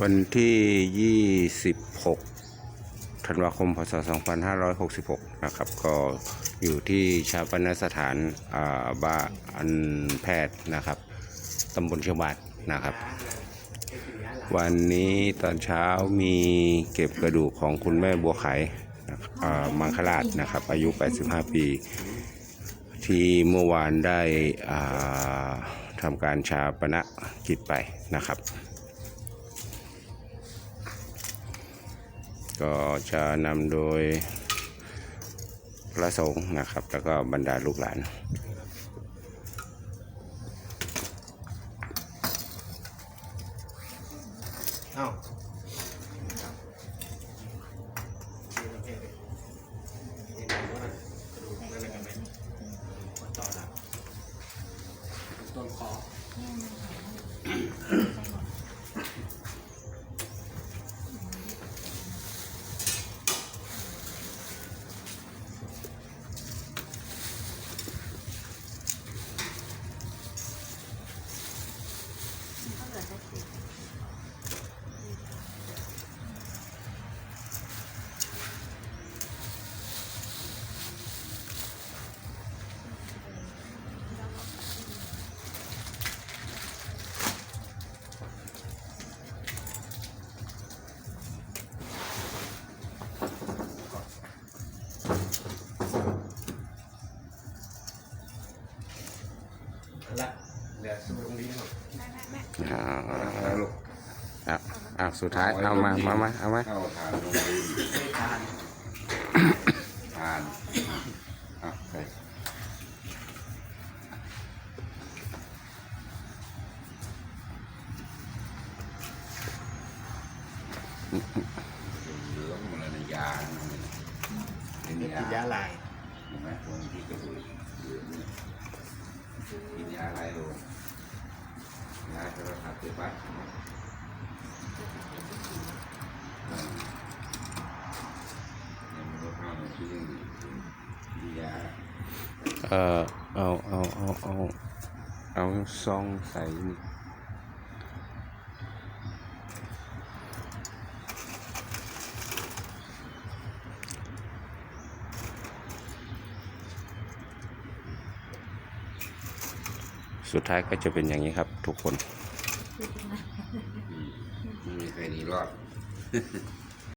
วันที่ 26 ธันวาคม พศ 2566 นะครับ ก็อยู่ที่ชาปนสถานาบ้านแพทย์นะครับ ตำบลเชียงบาทนะครับ วันนี้ตอนเช้ามีเก็บกระดูกของคุณแม่บัวไขนะ่มังคลาดนะครับ อายุ 85 ปี ที่เมื่อวานได้ทำการชาปนกิจไปนะครับ ก็จะนำโดยพระสงฆ์นะครับ แล้วก็บรรดาลูกหลานเอ้า ละเดี๋ยวสู้ตรงนี้หน่อยอ่าแล้วลูกอะอะสุดท้ายเอามามามาเอามาเข้าทานลงไปไม่ทานทานอะไปเหลืองหมดเลยนะยาเป็นนี่ยากินยาลายเห็นไหมตรงที่กระดูกเหลืองเนี่ย กินยาอะไรลูกยาโทรศัพท์ไปปั๊บอืมยังไม่รู้เข้ามาที่นี่มียาเออเอาเอาเอาเอาเอาซองใส่ สุดท้ายก็จะเป็นอย่างนี้ครับ ทุกคน ไม่มีใครหนีรอด